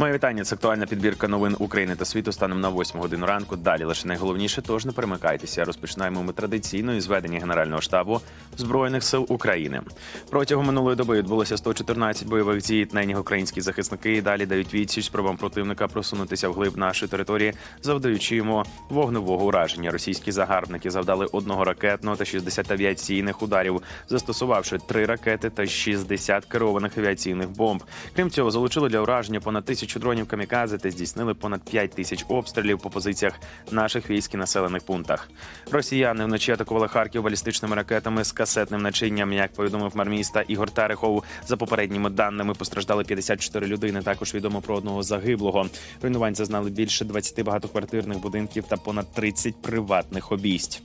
Моє вітання. Це актуальна підбірка новин України та світу станом на 8 годину ранку. Далі лише найголовніше, тож не перемикайтеся. Розпочинаємо ми традиційно із ведення Генерального штабу Збройних сил України. Протягом минулої доби відбулося 114 бойових дій. Нині українські захисники і далі дають відсіч спробам противника просунутися вглиб нашої території, завдаючи йому вогневого ураження. Російські загарбники завдали одного ракетного та 60 авіаційних ударів, застосувавши три ракети та 60 керованих авіаційних бомб. Крім цього, залучили для ураження понад тисячу дронів камікадзе та здійснили понад 5 тисяч обстрілів по позиціях наших військ і населених пунктах. Росіяни вночі атакували Харків балістичними ракетами з касетним начинням. Як повідомив мер міста Ігор Терехов, за попередніми даними постраждали 54 людини. Також відомо про одного загиблого. Руйнувань зазнали більше 20 багатоквартирних будинків та понад 30 приватних обійсть.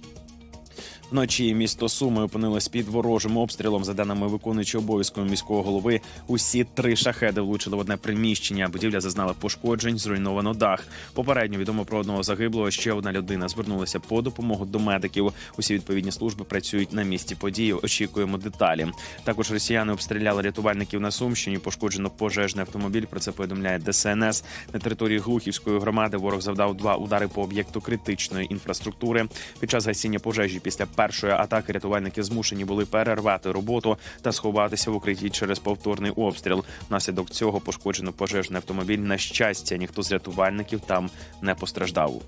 Вночі місто Суми опинилось під ворожим обстрілом. За даними виконуючого обов'язком міського голови, усі три шахеди влучили в одне приміщення. Будівля зазнала пошкоджень, зруйновано дах. Попередньо відомо про одного загиблого. Ще одна людина звернулася по допомогу до медиків. Усі відповідні служби працюють на місці події. Очікуємо деталі. Також росіяни обстріляли рятувальників на Сумщині. Пошкоджено пожежний автомобіль. Про це повідомляє ДСНС. На території Глухівської громади ворог завдав два удари по об'єкту критичної інфраструктури. Під час гасіння пожежі після першої атаки рятувальники змушені були перервати роботу та сховатися в укритті через повторний обстріл. Внаслідок цього пошкоджено пожежний автомобіль. На щастя, ніхто з рятувальників там не постраждав.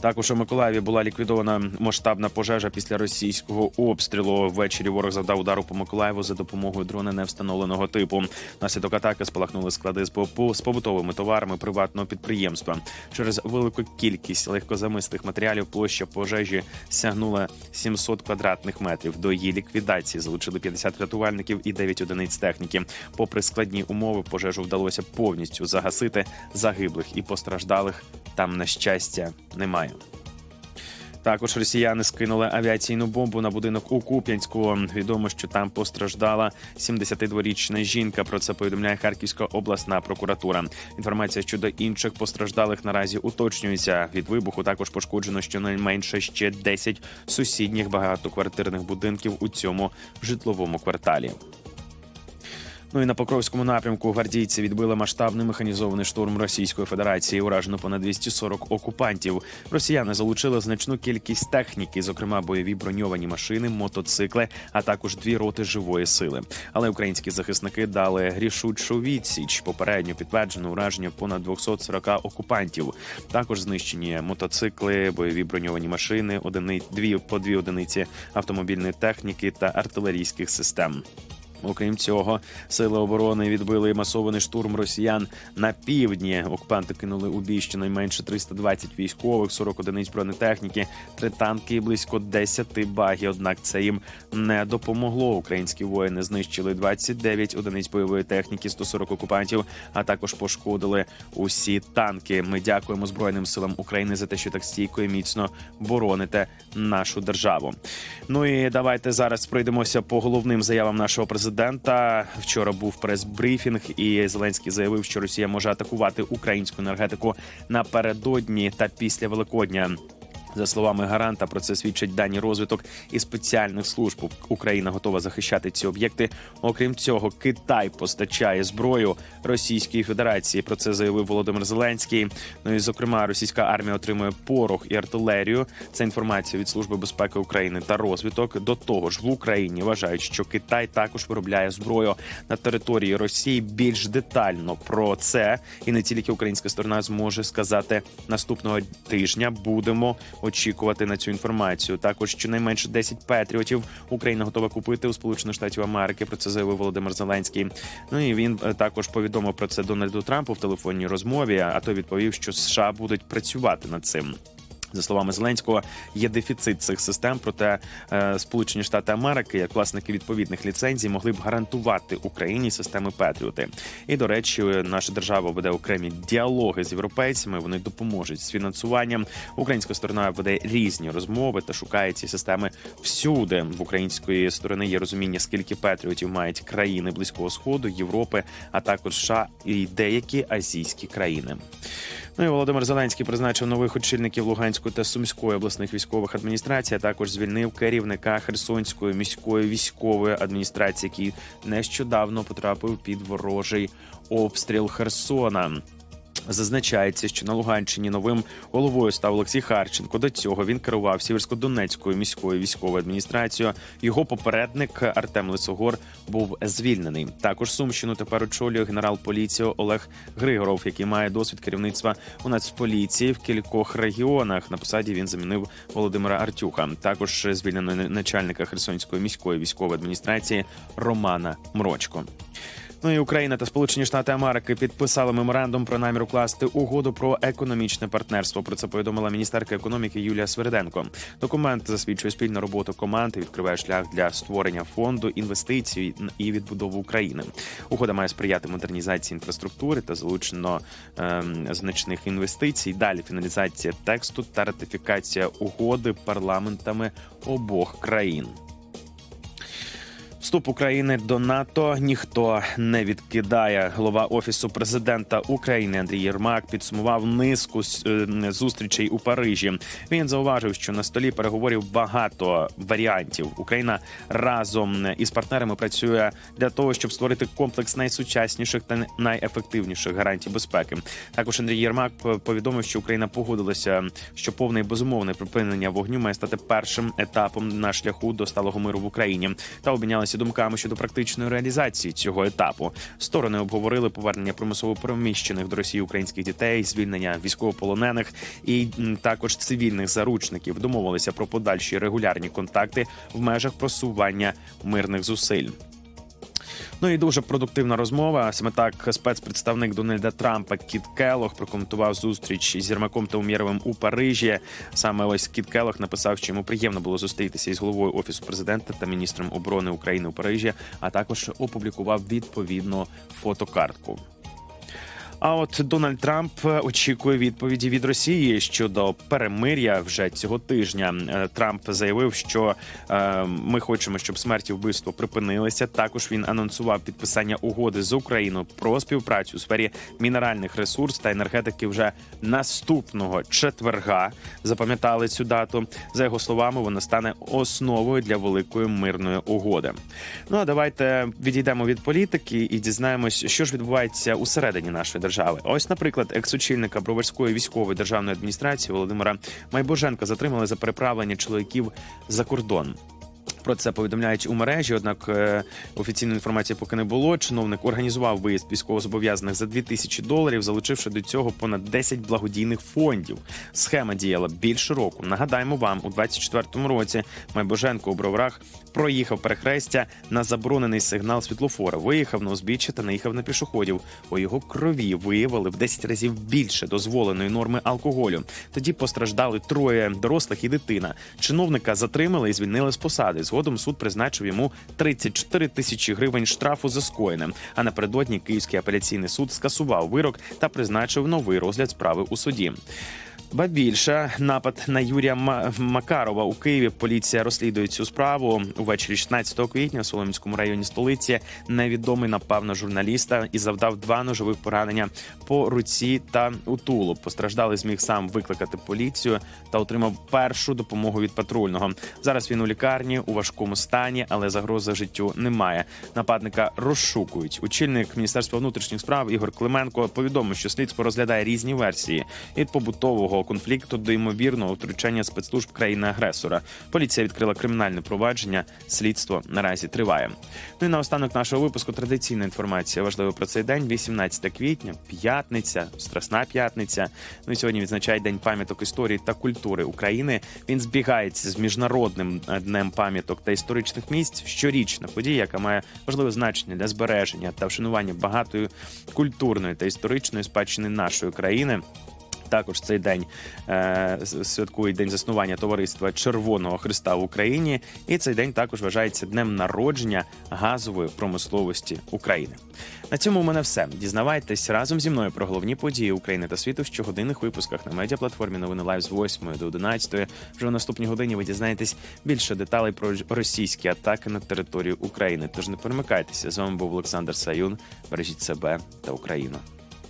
Також у Миколаєві була ліквідована масштабна пожежа після російського обстрілу. Ввечері ворог завдав удару по Миколаєву за допомогою дрона невстановленого типу. Наслідок атаки спалахнули склади з побутовими товарами приватного підприємства. Через велику кількість легкозамистих матеріалів площа пожежі сягнула 700 квадратних метрів. До її ліквідації залучили 50 рятувальників і 9 одиниць техніки. Попри складні умови, пожежу вдалося повністю загасити. Загиблих і постраждалих там на щастя немає. Також росіяни скинули авіаційну бомбу на будинок у Куп'янську. Відомо, що там постраждала 72-річна жінка. Про це повідомляє Харківська обласна прокуратура. Інформація щодо інших постраждалих наразі уточнюється. Від вибуху також пошкоджено щонайменше ще 10 сусідніх багатоквартирних будинків у цьому житловому кварталі. Ну і на Покровському напрямку гвардійці відбили масштабний механізований штурм Російської Федерації. Уражено понад 240 окупантів. Росіяни залучили значну кількість техніки, зокрема бойові броньовані машини, мотоцикли, а також дві роти живої сили. Але українські захисники дали рішучу відсіч. Попередньо підтверджено ураження понад 240 окупантів. Також знищені мотоцикли, бойові броньовані машини, одини дві по дві одиниці автомобільної техніки та артилерійських систем. Окрім цього, сили оборони відбили масований штурм росіян на півдні. Окупанти кинули у бій щонайменше 320 військових, 40 одиниць бронетехніки, три танки і близько 10 багів. Однак це їм не допомогло. Українські воїни знищили 29 одиниць бойової техніки, 140 окупантів, а також пошкодили усі танки. Ми дякуємо Збройним силам України за те, що так стійко і міцно бороните нашу державу. Ну і давайте зараз пройдемося по головним заявам нашого президента. Вчора був прес-брифінг, і Зеленський заявив, що Росія може атакувати українську енергетику напередодні та після Великодня. За словами гаранта, про це свідчать дані розвиток і спеціальних служб. Україна готова захищати ці об'єкти. Окрім цього, Китай постачає зброю Російській Федерації. Про це заявив Володимир Зеленський. Ну і зокрема, російська армія отримує порох і артилерію. Це інформація від служби безпеки України та розвиток. До того ж, в Україні вважають, що Китай також виробляє зброю на території Росії. Більш детально про це і не тільки українська сторона зможе сказати наступного тижня. Будемо очікувати на цю інформацію. Також щонайменше 10 патріотів Україна готова купити у Сполучених Штатів Америки. Про це заявив Володимир Зеленський. Ну і він е, також повідомив про це Дональду Трампу в телефонній розмові. А той відповів, що США будуть працювати над цим. За словами Зеленського, є дефіцит цих систем. Проте е, Сполучені Штати Америки, як власники відповідних ліцензій, могли б гарантувати Україні системи Петріоти. І до речі, наша держава веде окремі діалоги з європейцями. Вони допоможуть з фінансуванням. Українська сторона веде різні розмови та шукає ці системи всюди. В української сторони є розуміння, скільки патріотів мають країни близького сходу, Європи, а також США і деякі азійські країни. Ну і Володимир Зеленський призначив нових очільників Луганської та Сумської обласних військових адміністрацій. а Також звільнив керівника Херсонської міської військової адміністрації, який нещодавно потрапив під ворожий обстріл Херсона. Зазначається, що на Луганщині новим головою став Олексій Харченко. До цього він керував Сіверсько-Донецькою міською військовою адміністрацією. Його попередник Артем Лисогор був звільнений. Також Сумщину тепер очолює генерал поліції Олег Григоров, який має досвід керівництва у Нацполіції в кількох регіонах. На посаді він замінив Володимира Артюха. Також звільнено начальника Херсонської міської військової адміністрації Романа Мрочко. Ну і Україна та Сполучені Штати Америки підписали меморандум про намір укласти угоду про економічне партнерство. Про це повідомила міністерка економіки Юлія Свериденко. Документ засвідчує спільну роботу команд і відкриває шлях для створення фонду інвестицій і відбудови України. Угода має сприяти модернізації інфраструктури та залучено ем, значних інвестицій. Далі фіналізація тексту та ратифікація угоди парламентами обох країн. Вступ України до НАТО ніхто не відкидає. Голова офісу президента України Андрій Єрмак підсумував низку е, зустрічей у Парижі. Він зауважив, що на столі переговорів багато варіантів. Україна разом із партнерами працює для того, щоб створити комплекс найсучасніших та найефективніших гарантій безпеки. Також Андрій Єрмак повідомив, що Україна погодилася, що повне і безумовне припинення вогню має стати першим етапом на шляху до сталого миру в Україні та обмінялися думками щодо практичної реалізації цього етапу. Сторони обговорили повернення примусово переміщених до Росії українських дітей, звільнення військовополонених і також цивільних заручників. Домовилися про подальші регулярні контакти в межах просування мирних зусиль. Ну і дуже продуктивна розмова. Саме так спецпредставник Дональда Трампа Кіт Келох прокоментував зустріч з Єрмаком та Умєровим у Парижі. Саме ось Кіт Келох написав, що йому приємно було зустрітися із головою офісу президента та міністром оборони України у Парижі, а також опублікував відповідну фотокартку. А от Дональд Трамп очікує відповіді від Росії щодо перемир'я вже цього тижня. Е, Трамп заявив, що е, ми хочемо, щоб смерті вбивство припинилися. Також він анонсував підписання угоди з Україною про співпрацю у сфері мінеральних ресурсів та енергетики вже наступного четверга. Запам'ятали цю дату. За його словами, вона стане основою для великої мирної угоди. Ну а давайте відійдемо від політики і дізнаємось, що ж відбувається усередині нашої держави. Ось, наприклад, екс-очільника Броварської військової державної адміністрації Володимира Майбоженка затримали за переправлення чоловіків за кордон. Про це повідомляють у мережі. Однак е, офіційної інформації поки не було. Чиновник організував виїзд військовозобов'язаних за 2000 доларів, залучивши до цього понад 10 благодійних фондів. Схема діяла більше року. Нагадаємо вам, у 24-му році Майбоженко у Броварах проїхав перехрестя на заборонений сигнал світлофора. Виїхав на узбіччя та наїхав на пішоходів. У його крові виявили в 10 разів більше дозволеної норми алкоголю. Тоді постраждали троє дорослих і дитина. Чиновника затримали і звільнили з посади. Згодом суд призначив йому 34 тисячі гривень штрафу за скоєне. А напередодні Київський апеляційний суд скасував вирок та призначив новий розгляд справи у суді. Ба більше напад на Юрія Ма- Макарова у Києві. Поліція розслідує цю справу увечері 16 квітня в Солом'янському районі столиці. Невідомий напав на журналіста і завдав два ножових поранення по руці та у тулуб. Постраждалий зміг сам викликати поліцію та отримав першу допомогу від патрульного. Зараз він у лікарні у важкому стані, але загрози життю немає. Нападника розшукують. Очільник міністерства внутрішніх справ Ігор Клименко повідомив, що слідство розглядає різні версії від побутового конфлікту до ймовірного втручання спецслужб країни-агресора. Поліція відкрила кримінальне провадження. Слідство наразі триває. Ну і наостанок нашого випуску традиційна інформація. Важливо про цей день, 18 квітня, п'ятниця, страсна п'ятниця. Ну і сьогодні відзначає день пам'яток історії та культури України. Він збігається з міжнародним е, днем пам'яток та історичних місць. Щорічна подія, яка має важливе значення для збереження та вшанування багатої культурної та історичної спадщини нашої країни. Також цей день е, святкує день заснування товариства Червоного Христа в Україні, і цей день також вважається днем народження газової промисловості України. На цьому у мене все. Дізнавайтесь разом зі мною про головні події України та світу в щогодинних випусках на медіаплатформі Новини Лайв з 8 до 11. Вже у наступній годині ви дізнаєтесь більше деталей про російські атаки на територію України. Тож не перемикайтеся. З вами був Олександр Саюн. Бережіть себе та Україну.